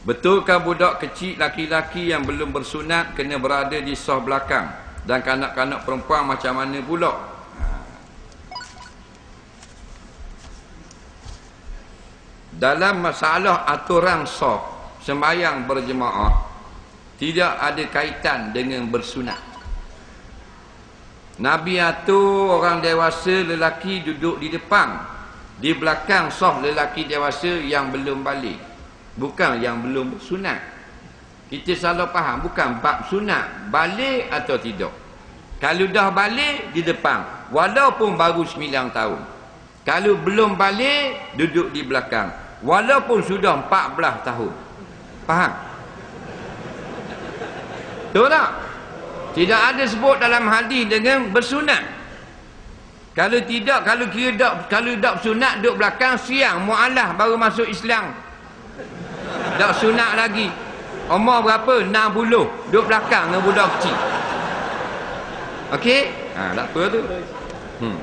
Betulkah budak kecil laki-laki yang belum bersunat kena berada di soh belakang dan kanak-kanak perempuan macam mana pula? Dalam masalah aturan soh sembahyang berjemaah tidak ada kaitan dengan bersunat. Nabi atur orang dewasa lelaki duduk di depan di belakang soh lelaki dewasa yang belum balik bukan yang belum sunat. Kita salah faham bukan bab sunat balik atau tidak. Kalau dah balik di depan. Walaupun baru 9 tahun. Kalau belum balik duduk di belakang. Walaupun sudah 14 tahun. Faham? Betul tak? Tidak ada sebut dalam hadis dengan bersunat. Kalau tidak kalau kira dak kalau dak sunat duduk belakang siang mualah baru masuk Islam tak sunat lagi. Umur berapa? 60. Duduk belakang dengan budak kecil. Okey? Ha, tak apa tu. Hmm.